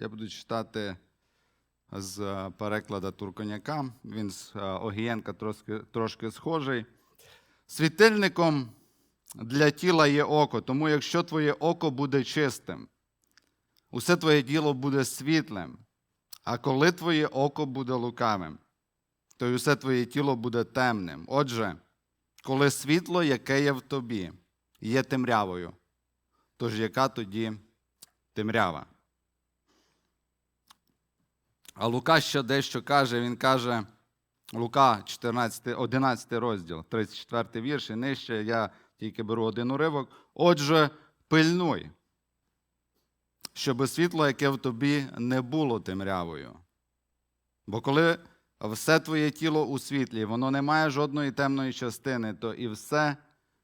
Я буду читати з е, перекладу Турконяка. Він з е, Огієнка трошки, трошки схожий. Світильником для тіла є око, тому якщо твоє око буде чистим, усе твоє тіло буде світлим. А коли твоє око буде лукавим, то й усе твоє тіло буде темним. Отже, коли світло, яке є в тобі, є темрявою, тож яка тоді темрява? А Лука ще дещо каже, він каже, Лука 14, 11 розділ, 34 вірш і нижче, я тільки беру один уривок. Отже, пильнуй, щоб світло, яке в тобі, не було темрявою. Бо коли все твоє тіло у світлі, воно не має жодної темної частини, то і все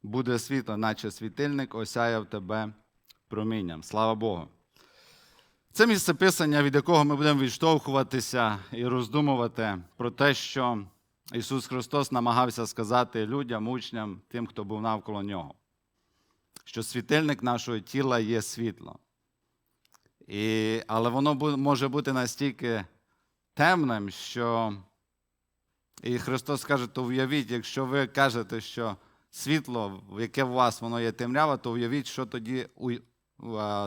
буде світло, наче світильник осяяв тебе промінням. Слава Богу. Це місце писання, від якого ми будемо відштовхуватися і роздумувати про те, що Ісус Христос намагався сказати людям, учням, тим, хто був навколо нього, що світильник нашого тіла є світло. І, але воно може бути настільки темним, що і Христос каже, то уявіть, якщо ви кажете, що світло, яке в вас воно є темрява, то уявіть, що тоді у,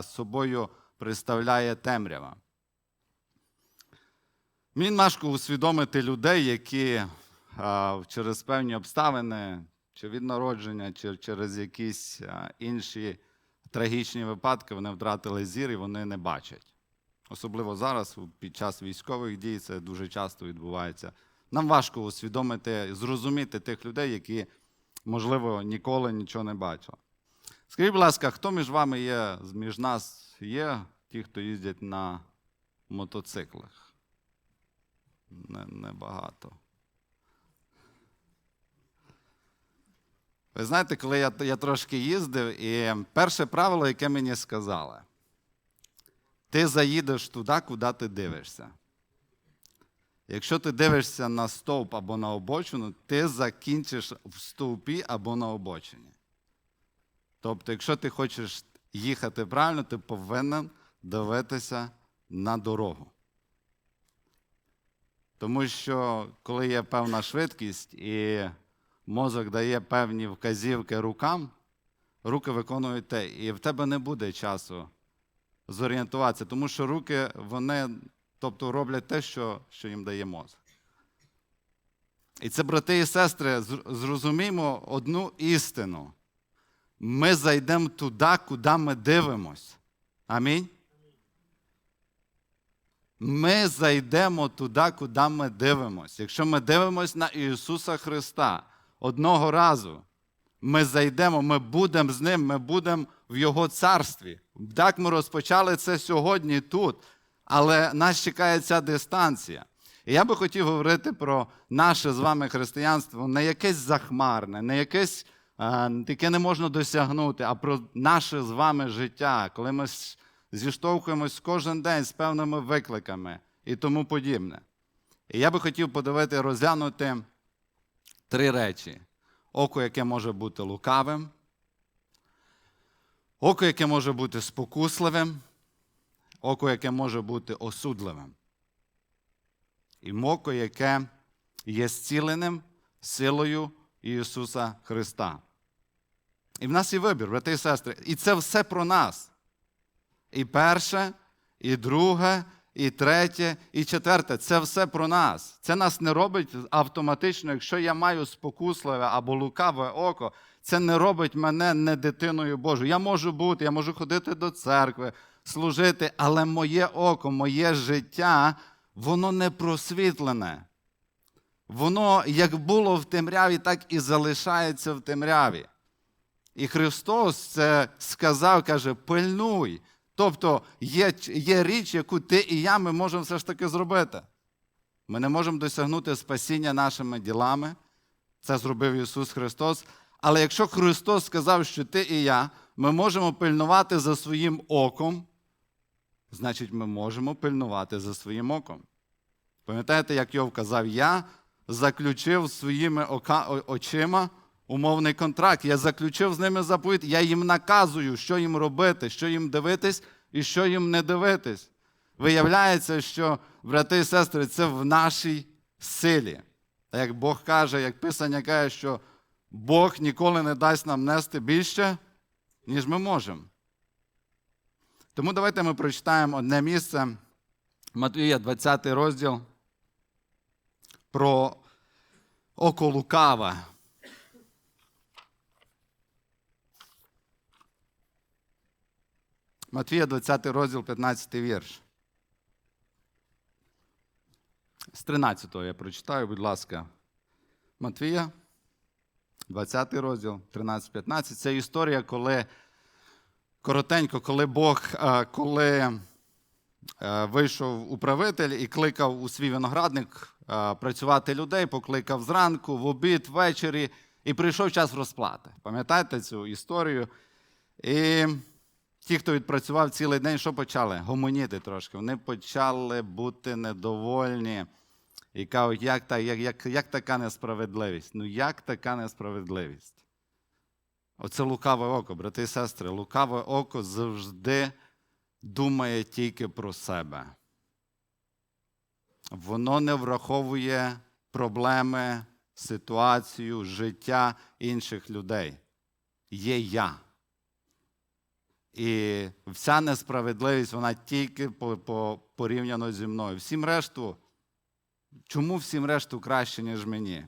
собою представляє темрява. Мені важко усвідомити людей, які а, через певні обставини, чи від народження, чи через якісь а, інші трагічні випадки вони втратили зір і вони не бачать. Особливо зараз, під час військових дій, це дуже часто відбувається. Нам важко усвідомити, зрозуміти тих людей, які, можливо, ніколи нічого не бачили. Скажіть, будь ласка, хто між вами є, між нас є ті, хто їздять на мотоциклах? Не, небагато. Ви знаєте, коли я, я трошки їздив, і перше правило, яке мені сказали, ти заїдеш туди, куди ти дивишся. Якщо ти дивишся на стовп або на обочину, ти закінчиш в стовпі або на обочині. Тобто, якщо ти хочеш їхати правильно, ти повинен дивитися на дорогу. Тому що коли є певна швидкість і мозок дає певні вказівки рукам, руки виконують те, і в тебе не буде часу зорієнтуватися, тому що руки вони тобто, роблять те, що, що їм дає мозок. І це, брати і сестри, зр- зрозуміємо одну істину. Ми зайдемо туди, куди ми дивимось. Амінь. Ми зайдемо туди, куди ми дивимось. Якщо ми дивимось на Ісуса Христа одного разу, ми зайдемо, ми будемо з Ним, ми будемо в Його царстві. Так ми розпочали це сьогодні тут, але нас чекає ця дистанція. І я би хотів говорити про наше з вами християнство не якесь захмарне, не якесь е, таке не можна досягнути, а про наше з вами життя, коли ми зіштовхуємось кожен день з певними викликами і тому подібне. І я би хотів подивити, розглянути три речі: око, яке може бути лукавим, око, яке може бути спокусливим, око, яке може бути осудливим. І око, яке є зціленим силою Ісуса Христа. І в нас є вибір, брати і сестри. І це все про нас. І перше, і друге, і третє, і четверте це все про нас. Це нас не робить автоматично, якщо я маю спокусливе або лукаве око, це не робить мене не дитиною Божою. Я можу бути, я можу ходити до церкви, служити, але моє око, моє життя, воно не просвітлене. Воно як було в темряві, так і залишається в темряві. І Христос це сказав, каже, пильнуй. Тобто є, є річ, яку ти і я ми можемо все ж таки зробити. Ми не можемо досягнути спасіння нашими ділами. Це зробив Ісус Христос. Але якщо Христос сказав, що ти і я, ми можемо пильнувати за своїм оком, значить, ми можемо пильнувати за своїм оком. Пам'ятаєте, як Йов казав, я заключив своїми ока, очима умовний контракт. Я заключив з ними заповідь, я їм наказую, що їм робити, що їм дивитись і що їм не дивитись. Виявляється, що, брати і сестри, це в нашій силі. Та як Бог каже, як Писання каже, що Бог ніколи не дасть нам нести більше, ніж ми можемо. Тому давайте ми прочитаємо одне місце Матвія, 20 розділ про око лукава. Матвія, 20 розділ, 15 вірш. З 13 я прочитаю, будь ласка. Матвія, 20 розділ, 13-15. Це історія, коли коротенько, коли Бог, е, коли е, вийшов управитель і кликав у свій виноградник е, працювати людей, покликав зранку, в обід, ввечері, і прийшов час розплати. Пам'ятаєте цю історію? І ті, хто відпрацював цілий день, що почали? Гомоніти трошки. Вони почали бути недовольні. І кажуть, як, та, як, як, як така несправедливість? Ну як така несправедливість? Оце лукаве око, брати і сестри. Лукаве око завжди думає тільки про себе. Воно не враховує проблеми, ситуацію, життя інших людей. Є я. І вся несправедливість, вона тільки по, по, порівняно зі мною. Всім решту, чому всім решту краще, ніж мені?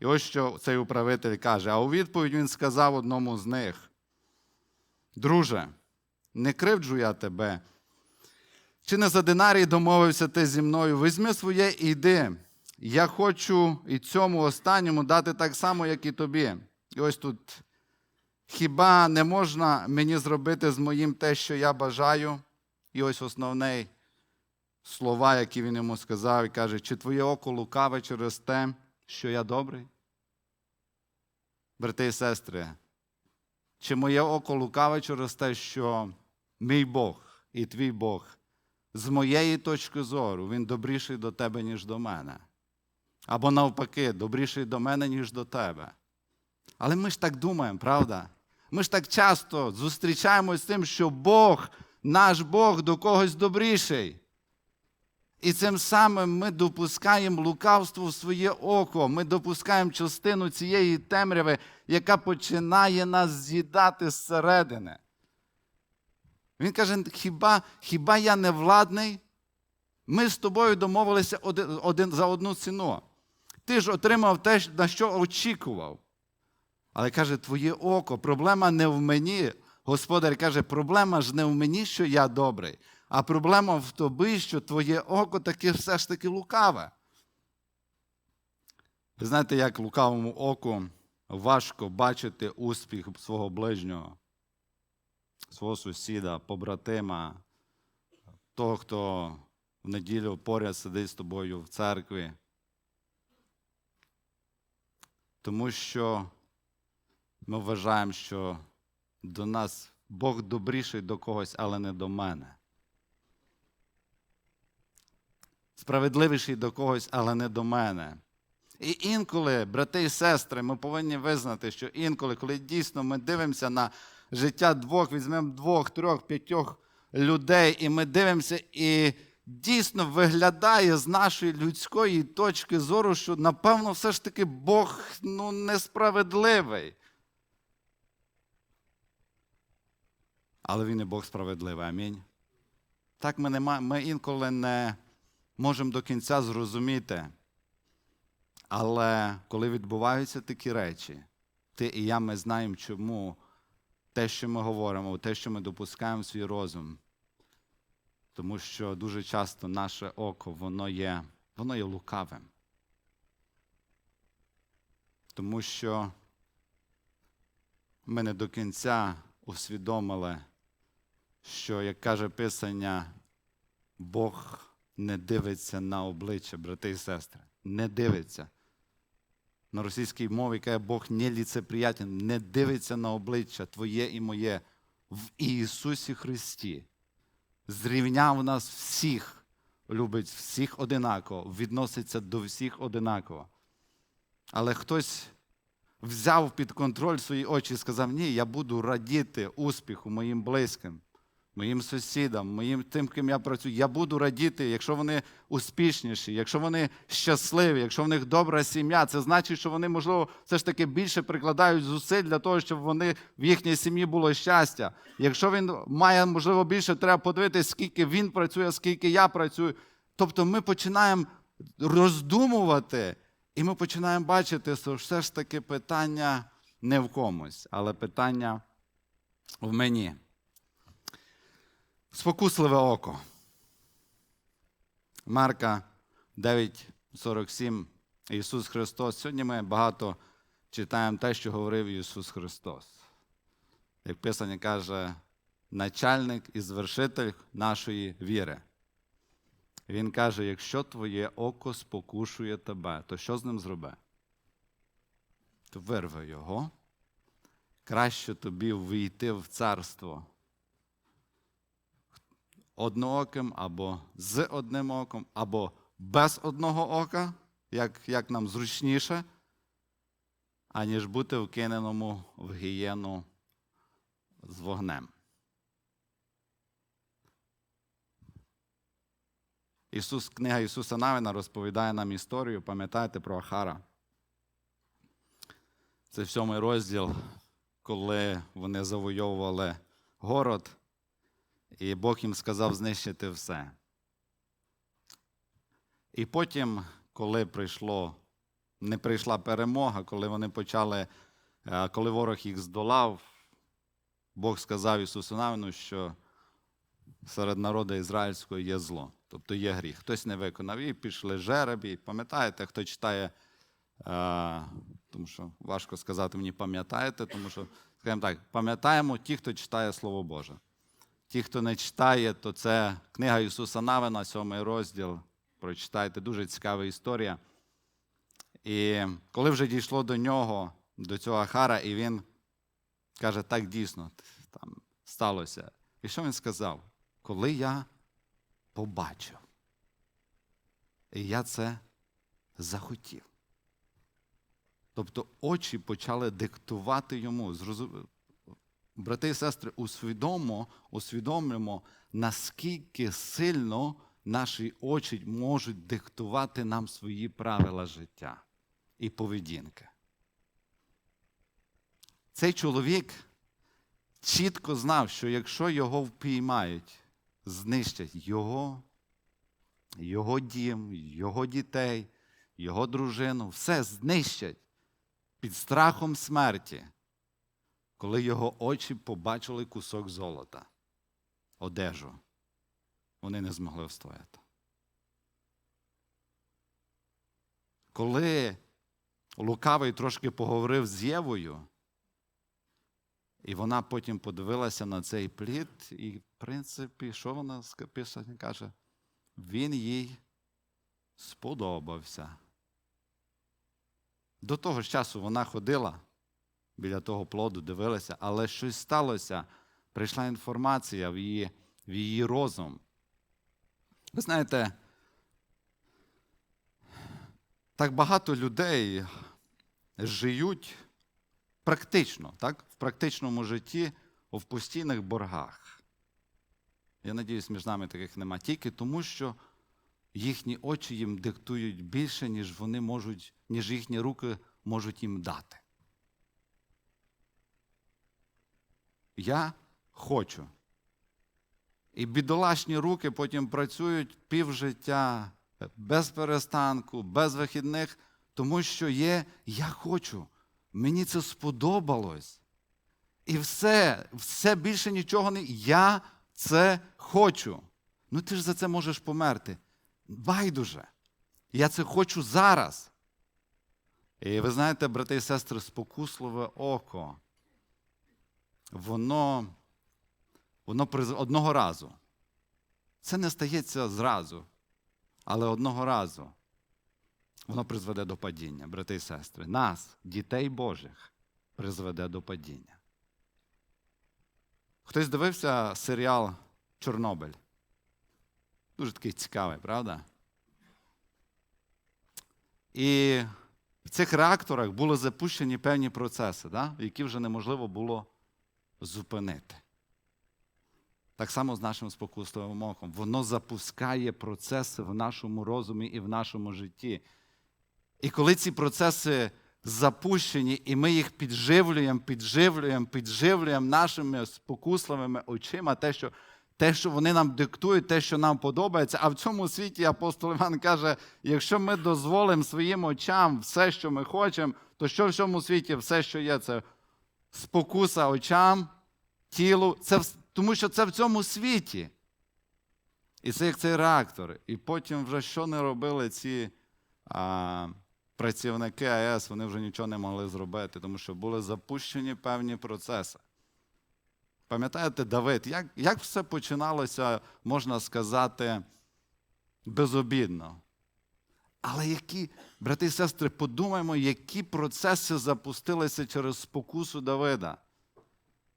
І ось що цей управитель каже: а у відповідь він сказав одному з них: Друже, не кривджу я тебе. Чи не за динарій домовився ти зі мною? Візьми своє і йди. Я хочу і цьому останньому дати так само, як і тобі. І ось тут Хіба не можна мені зробити з моїм те, що я бажаю? І ось основний слова, які він йому сказав, і каже, чи твоє око лукаве через те, що я добрий? Брати і сестри, чи моє око лукаве через те, що мій Бог і твій Бог, з моєї точки зору, він добріший до тебе, ніж до мене? Або навпаки, добріший до мене, ніж до тебе. Але ми ж так думаємо, правда? Ми ж так часто зустрічаємось з тим, що Бог, наш Бог до когось добріший. І цим самим ми допускаємо лукавство в своє око, ми допускаємо частину цієї темряви, яка починає нас з'їдати зсередини. Він каже: хіба, хіба я не владний? Ми з тобою домовилися один, один за одну ціну. Ти ж отримав те, на що очікував. Але каже, твоє око, проблема не в мені. Господар каже, проблема ж не в мені, що я добрий, а проблема в тобі, що твоє око таке все ж таки лукаве. Ви знаєте, як лукавому оку важко бачити успіх свого ближнього, свого сусіда, побратима, того, хто в неділю поряд сидить з тобою в церкві. Тому що ми вважаємо, що до нас Бог добріший до когось, але не до мене. Справедливіший до когось, але не до мене. І інколи, брати і сестри, ми повинні визнати, що інколи, коли дійсно ми дивимося на життя двох, візьмемо двох, трьох, п'ятьох людей, і ми дивимося, і дійсно виглядає з нашої людської точки зору, що напевно все ж таки Бог ну, несправедливий. Але він і Бог справедливий. Амінь. Так ми, не, ми інколи не можемо до кінця зрозуміти. Але коли відбуваються такі речі, ти і я ми знаємо, чому те, що ми говоримо, те, що ми допускаємо в свій розум. Тому що дуже часто наше око, воно є, воно є лукавим. Тому що ми не до кінця усвідомили що, як каже Писання, Бог не дивиться на обличчя, брати і сестри. Не дивиться. На російській мові каже, Бог не ліцеприятен, не дивиться на обличчя Твоє і моє в Ісусі Христі. Зрівняв нас всіх, любить всіх одинаково, відноситься до всіх одинаково. Але хтось взяв під контроль свої очі і сказав: Ні, я буду радіти успіху моїм близьким моїм сусідам, моїм тим, ким я працюю. Я буду радіти, якщо вони успішніші, якщо вони щасливі, якщо в них добра сім'я. Це значить, що вони, можливо, все ж таки більше прикладають зусиль для того, щоб вони в їхній сім'ї було щастя. Якщо він має, можливо, більше, треба подивитися, скільки він працює, скільки я працюю. Тобто ми починаємо роздумувати, і ми починаємо бачити, що все ж таки питання не в комусь, але питання в мені. Спокусливе око. Марка 9:47. Ісус Христос. Сьогодні ми багато читаємо те, що говорив Ісус Христос. Як Писання каже, начальник і звершитель нашої віри. Він каже: якщо твоє око спокушує тебе, то що з ним зроби? То вирви його. Краще тобі війти в царство однооким, або з одним оком, або без одного ока, як, як нам зручніше, аніж бути вкиненому в гієну з вогнем. Ісус, книга Ісуса Навина розповідає нам історію, пам'ятаєте про Ахара. Це сьомий розділ, коли вони завойовували город, і Бог їм сказав знищити все. І потім, коли прийшло, не прийшла перемога, коли вони почали, е, коли ворог їх здолав, Бог сказав Ісусу Навину, що серед народу ізраїльського є зло, тобто є гріх. Хтось не виконав і пішли жеребі. Пам'ятаєте, хто читає, е, тому що важко сказати мені, пам'ятаєте, тому що, скажімо так, пам'ятаємо ті, хто читає Слово Боже. Ті, хто не читає, то це книга Ісуса Навина, сьомий розділ. Прочитайте, дуже цікава історія. І коли вже дійшло до нього, до цього Ахара, і він каже, так дійсно там сталося. І що він сказав? Коли я побачив, і я це захотів. Тобто очі почали диктувати йому. Брати і сестри, усвідомо, усвідомлюємо, наскільки сильно наші очі можуть диктувати нам свої правила життя і поведінки. Цей чоловік чітко знав, що якщо його впіймають, знищать його, його дім, його дітей, його дружину, все знищать під страхом смерті, коли його очі побачили кусок золота, одежу, вони не змогли встояти. Коли лукавий трошки поговорив з Євою, і вона потім подивилася на цей плід, і, в принципі, що вона Писання каже? Він їй сподобався. До того ж часу вона ходила біля того плоду, дивилася, але щось сталося. Прийшла інформація в її, в її розум. Ви знаєте, так багато людей живуть практично, так? в практичному житті в постійних боргах. Я надіюсь, між нами таких нема. Тільки тому, що їхні очі їм диктують більше, ніж вони можуть, ніж їхні руки можуть їм дати. Я хочу. І бідолашні руки потім працюють півжиття, без перестанку, без вихідних, тому що є я хочу. Мені це сподобалось. І все, все більше нічого не. Я це хочу. Ну ти ж за це можеш померти. Байдуже. Я це хочу зараз. І ви знаєте, брати і сестри, спокусливе око. Воно, воно одного разу. Це не стається зразу, але одного разу воно призведе до падіння, брати і сестри. Нас, дітей Божих, призведе до падіння. Хтось дивився серіал Чорнобиль? Дуже такий цікавий, правда? І в цих реакторах були запущені певні процеси, да? які вже неможливо було зупинити. Так само з нашим спокусливим оком. Воно запускає процеси в нашому розумі і в нашому житті. І коли ці процеси запущені, і ми їх підживлюємо, підживлюємо, підживлюємо нашими спокусливими очима, те, що, те, що вони нам диктують, те, що нам подобається. А в цьому світі апостол Іван каже: якщо ми дозволимо своїм очам все, що ми хочемо, то що в цьому світі все, що є, це спокуса очам, тілу, це, тому що це в цьому світі. І це як цей реактор. І потім вже що не робили ці а, працівники АЕС, вони вже нічого не могли зробити, тому що були запущені певні процеси. Пам'ятаєте, Давид, як, як все починалося, можна сказати, безобідно. Але які, брати і сестри, подумаємо, які процеси запустилися через спокусу Давида.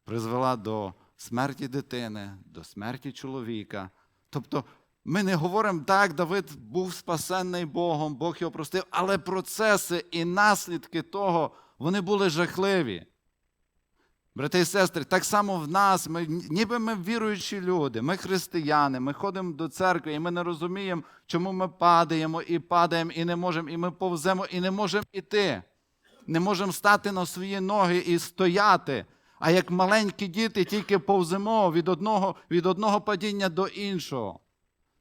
Призвела до смерті дитини, до смерті чоловіка. Тобто, ми не говоримо так, Давид був спасенний Богом, Бог його простив, але процеси і наслідки того, вони були жахливі. Брати і сестри, так само в нас, ми, ніби ми віруючі люди, ми християни, ми ходимо до церкви, і ми не розуміємо, чому ми падаємо і падаємо, і не можемо, і ми повземо, і не можемо іти. Не можемо стати на свої ноги і стояти. А як маленькі діти, тільки повземо від одного, від одного падіння до іншого.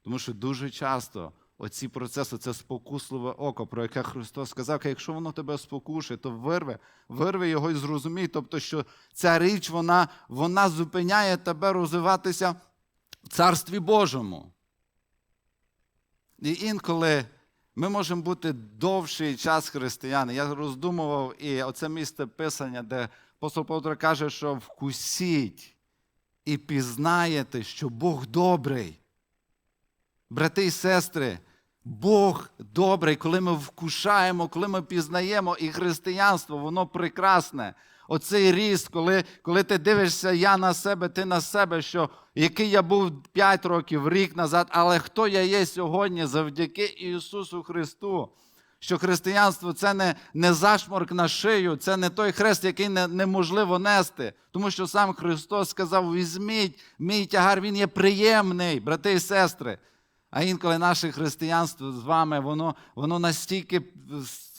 Тому що дуже часто оці процеси, це спокусливе око, про яке Христос сказав, якщо воно тебе спокушує, то вирве, вирве його і зрозумій. Тобто, що ця річ вона, вона зупиняє тебе розвиватися в Царстві Божому. І інколи ми можемо бути довший час християни. Я роздумував, і оце місце Писання, де апостол Петро каже, що вкусіть і пізнаєте, що Бог добрий. Брати і сестри, Бог добрий, коли ми вкушаємо, коли ми пізнаємо, і християнство, воно прекрасне. Оцей ріст, коли, коли ти дивишся я на себе, ти на себе, що який я був 5 років, рік назад, але хто я є сьогодні завдяки Ісусу Христу. Що християнство це не, не зашморк на шию, це не той хрест, який не, неможливо нести. Тому що сам Христос сказав: візьміть, мій тягар, він є приємний, брати і сестри. А інколи наше християнство з вами, воно, воно настільки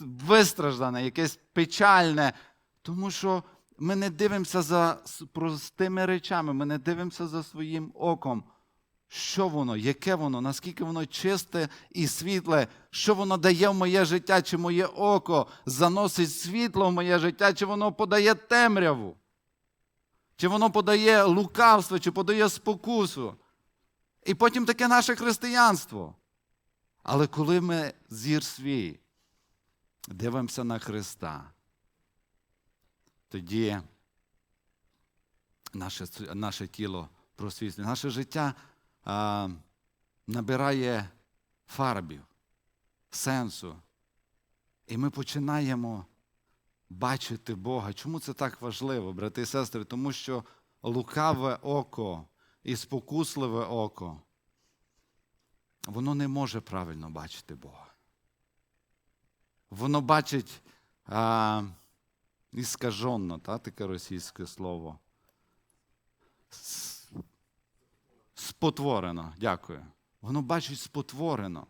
вистраждане, якесь печальне, тому що ми не дивимося за простими речами, ми не дивимося за своїм оком. Що воно, яке воно, наскільки воно чисте і світле, що воно дає в моє життя, чи моє око заносить світло в моє життя, чи воно подає темряву, чи воно подає лукавство, чи подає спокусу. І потім таке наше християнство. Але коли ми зір свій дивимося на Христа, тоді наше, наше тіло просвітлює, наше життя а, набирає фарбів, сенсу. І ми починаємо бачити Бога. Чому це так важливо, брати і сестри? Тому що лукаве око і спокусливе око, воно не може правильно бачити Бога. Воно бачить а, іскаженно, та, таке російське слово. Спотворено, дякую. Воно бачить спотворено.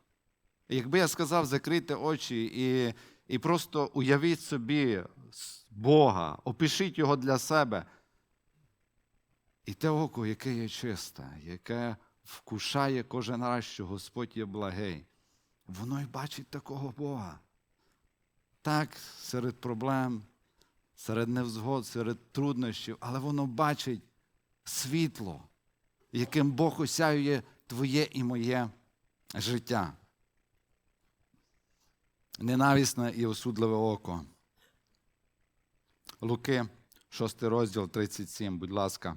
Якби я сказав, закрийте очі і, і просто уявіть собі Бога, опишіть його для себе. І те око, яке є чисте, яке вкушає кожен раз, що Господь є благий, воно й бачить такого Бога. Так, серед проблем, серед невзгод, серед труднощів, але воно бачить світло, яким Бог осяює твоє і моє життя. Ненависне і осудливе око. Луки, 6 розділ 37, будь ласка.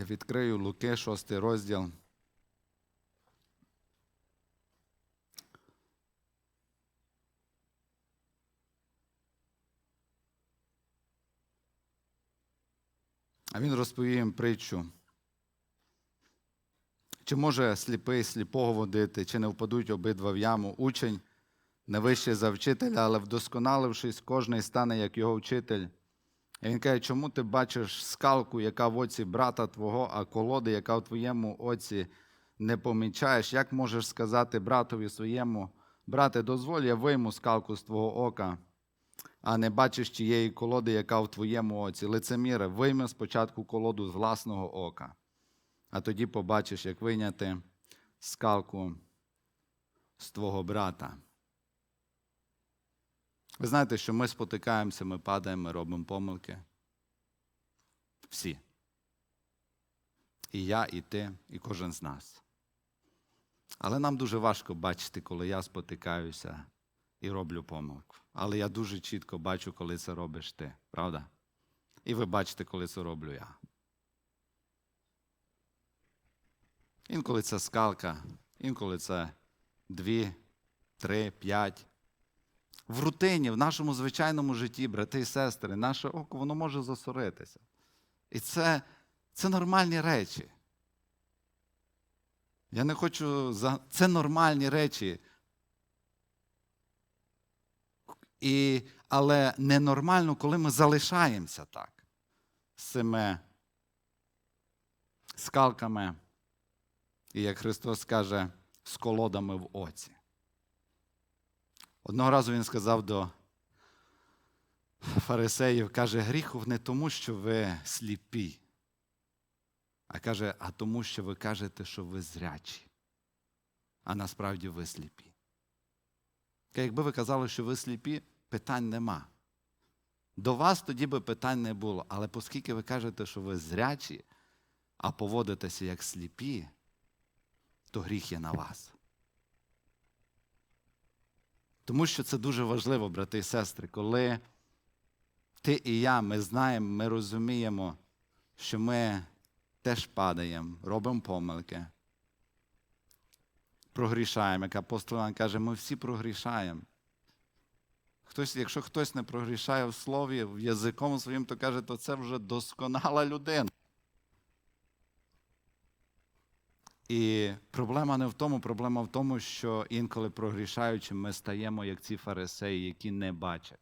Я відкрию Луки, 6 розділ. А він розповів їм притчу. Чи може сліпий сліпого водити, чи не впадуть обидва в яму? Учень не вище за вчителя, але вдосконалившись, кожний стане як його вчитель. І він каже, чому ти бачиш скалку, яка в оці брата твого, а колоди, яка в твоєму оці не помічаєш? Як можеш сказати братові своєму, брате, дозволь, я вийму скалку з твого ока, а не бачиш тієї колоди, яка в твоєму оці. Лицеміре, вийми спочатку колоду з власного ока, а тоді побачиш, як вийняти скалку з твого брата. Ви знаєте, що ми спотикаємося, ми падаємо, ми робимо помилки. Всі. І я, і ти, і кожен з нас. Але нам дуже важко бачити, коли я спотикаюся і роблю помилку. Але я дуже чітко бачу, коли це робиш ти, правда? І ви бачите, коли це роблю я. Інколи це скалка, інколи це дві, три, п'ять. В рутині, в нашому звичайному житті, брати і сестри, наше око воно може засоритися. І це, це нормальні речі. Я не хочу за. Це нормальні речі. І, але ненормально, коли ми залишаємося так з цими скалками, і як Христос каже, з колодами в оці. Одного разу він сказав до фарисеїв, каже, гріх не тому, що ви сліпі, а каже, а тому, що ви кажете, що ви зрячі, а насправді ви сліпі. Якби ви казали, що ви сліпі, питань нема. До вас тоді би питань не було. Але оскільки ви кажете, що ви зрячі, а поводитеся як сліпі, то гріх є на вас. Тому що це дуже важливо, брати і сестри, коли ти і я, ми знаємо, ми розуміємо, що ми теж падаємо, робимо помилки, прогрішаємо, як апостол Іван каже, ми всі прогрішаємо. Хтось, якщо хтось не прогрішає в слові, в язиком своїм, то каже, то це вже досконала людина. І проблема не в тому, проблема в тому, що інколи прогрішаючи, ми стаємо як ці фарисеї, які не бачать,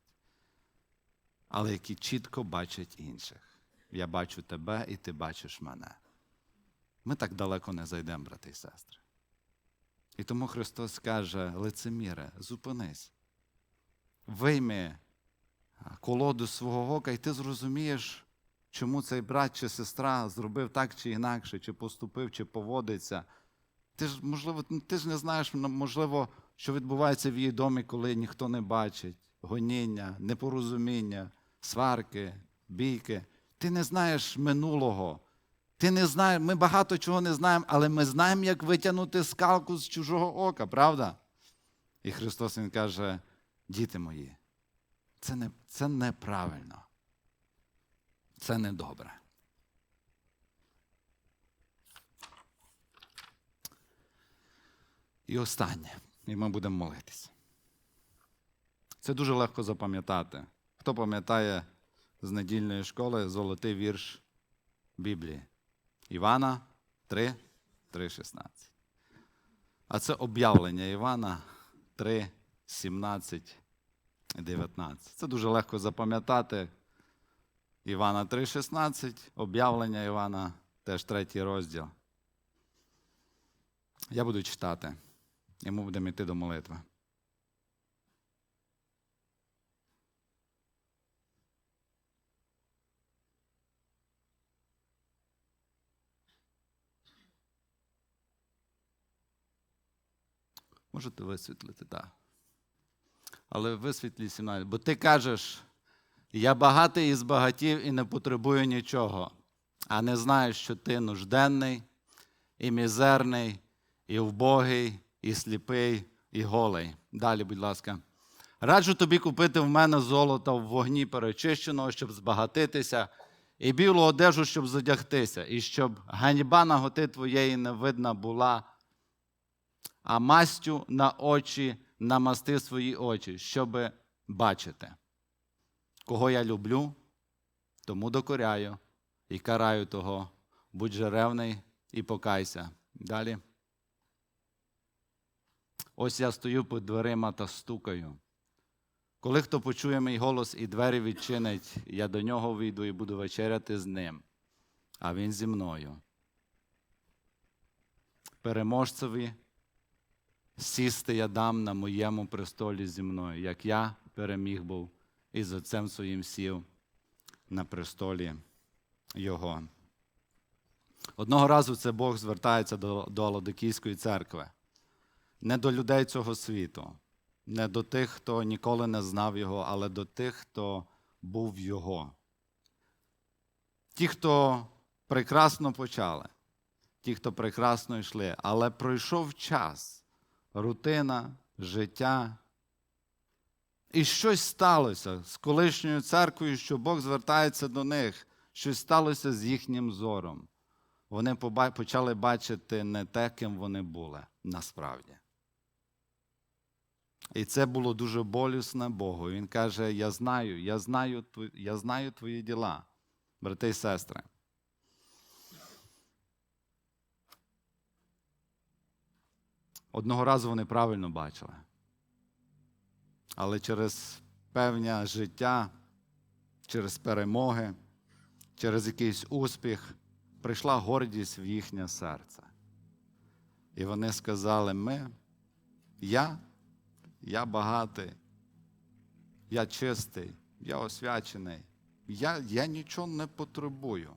але які чітко бачать інших. Я бачу тебе, і ти бачиш мене. Ми так далеко не зайдемо, брати і сестри. І тому Христос каже: лицеміре, зупинись, вийми колоду свого ока, і ти зрозумієш, чому цей брат чи сестра зробив так чи інакше, чи поступив, чи поводиться. Ти ж, можливо, ти ж не знаєш, можливо, що відбувається в її домі, коли ніхто не бачить гоніння, непорозуміння, сварки, бійки. Ти не знаєш минулого. Ти не знаєш, Ми багато чого не знаємо, але ми знаємо, як витягнути скалку з чужого ока, правда? І Христос Він каже: діти мої, це, не, це неправильно. Це недобре. І останнє, і ми будемо молитися. Це дуже легко запам'ятати. Хто пам'ятає з недільної школи золотий вірш Біблії? Івана 3, 3, 16. А це об'явлення Івана 3, 17, 19. Це дуже легко запам'ятати. Івана 3,16, об'явлення Івана, теж третій розділ. Я буду читати, і ми будемо йти до молитви. Можете висвітлити, так. Але висвітлі 17. Бо ти кажеш. Я багатий і збагатів і не потребую нічого, а не знаю, що ти нужденний, і мізерний, і вбогий, і сліпий, і голий. Далі, будь ласка. Раджу тобі купити в мене золота в вогні перечищеного, щоб збагатитися, і білу одежу, щоб задягтися, і щоб ганьба наготи твоєї не видна була, а мастю на очі намасти свої очі, щоб бачити. Кого я люблю, тому докоряю і караю того. Будь же ревний і покайся. Далі. Ось я стою під дверима та стукаю. Коли хто почує мій голос і двері відчинить, я до нього вийду і буду вечеряти з ним, а він зі мною. Переможцеві сісти я дам на моєму престолі зі мною, як я переміг був і з отцем своїм сів на престолі його. Одного разу це Бог звертається до, до Ладикійської церкви, не до людей цього світу, не до тих, хто ніколи не знав його, але до тих, хто був його. Ті, хто прекрасно почали, ті, хто прекрасно йшли, але пройшов час, рутина, життя. І щось сталося з колишньою церквою, що Бог звертається до них, щось сталося з їхнім зором. Вони почали бачити не те, ким вони були насправді. І це було дуже болісно Богу. Він каже: Я знаю, я знаю, я знаю твої діла, брати і сестри. Одного разу вони правильно бачили. Але через певне життя, через перемоги, через якийсь успіх прийшла гордість в їхнє серце. І вони сказали: ми, я, я багатий, я чистий, я освячений, я, я нічого не потребую.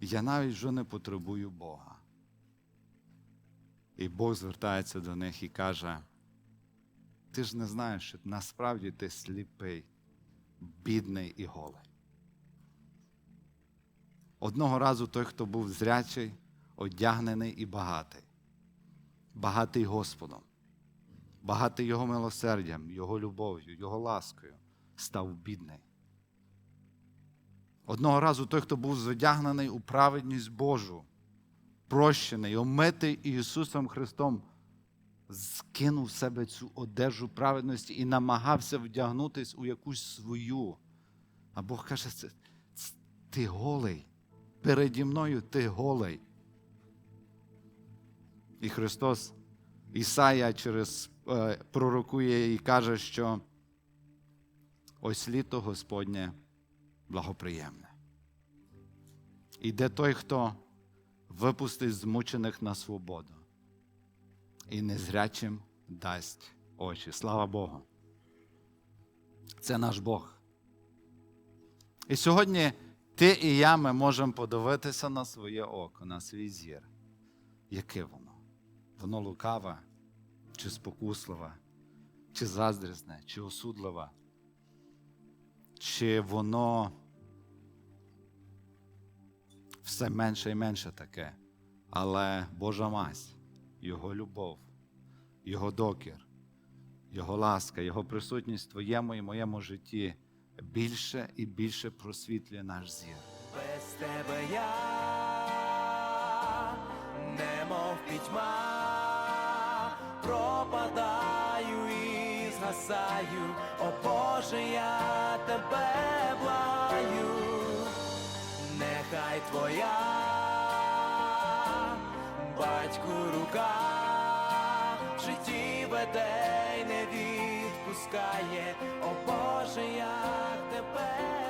Я навіть вже не потребую Бога. І Бог звертається до них і каже: ти ж не знаєш, що насправді ти сліпий, бідний і голий. Одного разу той, хто був зрячий, одягнений і багатий, багатий Господом, багатий Його милосердям, Його любов'ю, Його ласкою, став бідний. Одного разу той, хто був зодягнений у праведність Божу, прощений, омитий Ісусом Христом, скинув з себе цю одежу праведності і намагався вдягнутись у якусь свою. А Бог каже, «Це- ц- ти голий. Переді мною ти голий. І Христос, Ісая через е, пророкує і каже, що ось літо Господнє благоприємне. Іде той, хто випустить змучених на свободу і незрячим дасть очі. Слава Богу. Це наш Бог. І сьогодні ти і я ми можемо подивитися на своє око, на свій зір. Яке воно? Воно лукаве, чи спокусливе, чи заздрісне, чи осудливе, чи воно все менше і менше таке. Але Божа мазь, Його любов, Його докір, Його ласка, Його присутність в твоєму і моєму житті більше і більше просвітлює наш зір. Без тебе я немов пітьма, пропадаю і згасаю, о Боже, я тебе благаю, нехай твоя батьку рука в житті веде й не відпускає, о Боже, як тебе